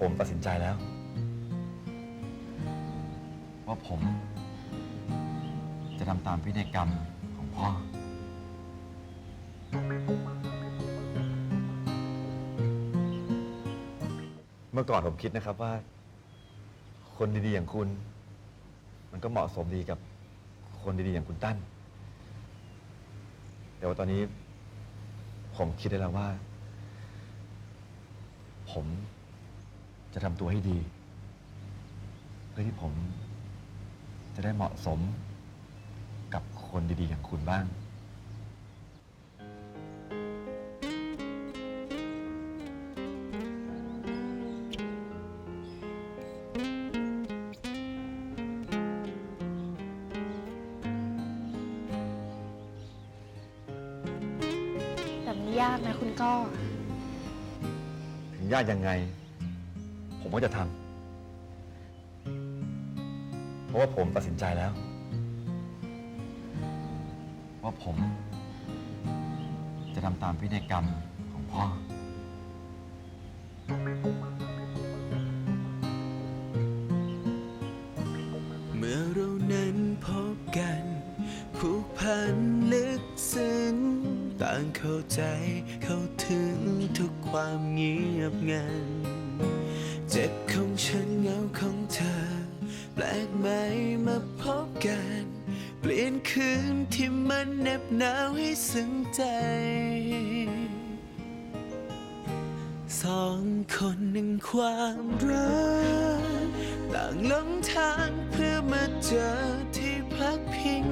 ผมตัดสินใจแล้ว ว่าผม จะทำตามพินัยกรรมของพ่อ เมื่อก่อนผมคิดนะครับว่า คนดีๆอย่างคุณ มันก็เหมาะสมดีกับคนดีๆอย่างคุณตั้น แต่ว่าตอนนี้ ผมคิดได้แล้วว่า ผม จะทำตัวให้ดี เพื่อที่ผมจะได้เหมาะสมกับคนดีๆ อย่างคุณบ้างแต่มันยากนะคุณก้อถึงยากยังไง ผมก็จะทำเพราะว่าผมตัดสินใจแล้ว ว่าผม จะทำตามพินัยกรรมของพ่อ เมื่อเรานั้นพบกันผูกพันลึกซึ้งต่างเข้าใจเข้าถึงทุกความเงียบงัน เจ็บของฉันเงาของเธอ แปลกไหมมาพบกัน เปลี่ยนคืนที่มันเน็บหนาวให้ซึ้งใจ สองคนหนึ่งความรัก ต่างลงทางเพื่อมาเจอที่พักพิง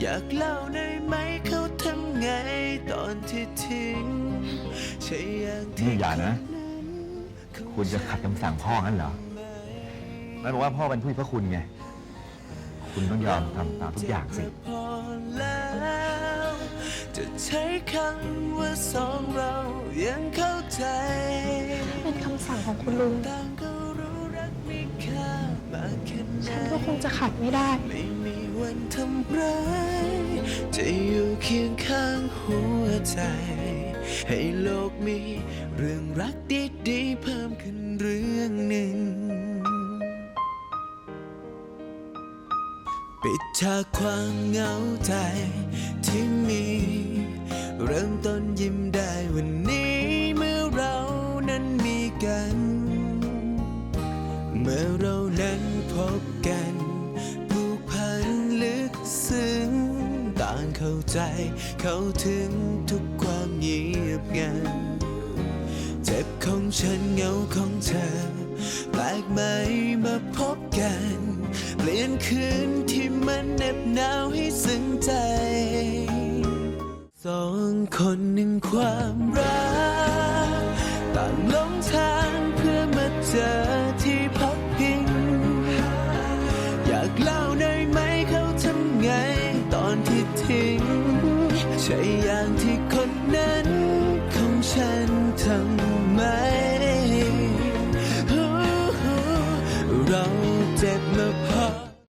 อยากเล่าได้ไหมเขาทำไงตอนที่ทิ้งใช่อย่างที่อย่านะ คุณจะขัดคำสั่งพ่องั้นเหรอนั่นบอกว่าพ่อเป็นผู้มีพระคุณไง คุณต้องยอมทำตามทุกอย่างสิเจ็บพอแล้วจะใช้คำว่าสองเรายังเข้าใจ เป็นคำสั่งของคุณลุง ต่างก็รู้รักมีค่ามากแค่ไหนฉันก็คงจะขัดไม่ได้ ไม่มีวันทำร้ายจะอยู่เคียงข้างหัวใจ ให้โลกมีเรื่องรักดีๆเพิ่มขึ้นเรื่องหนึ่ง ปิดฉากความเหงาใจที่มี เริ่มต้นยิ้มได้วันนี้เมื่อเรานั้นมีกัน เมื่อเรา ใจเข้าถึงทุกความเงียบงันเจ็บของฉันเหงาของเธอ แปลกไหมมาพบกัน เปลี่ยนคืนที่มันเน็บหนาวให้ซึ้งใจ สองคนหนึ่งความรัก ต่างลงทางเพื่อมาเจอ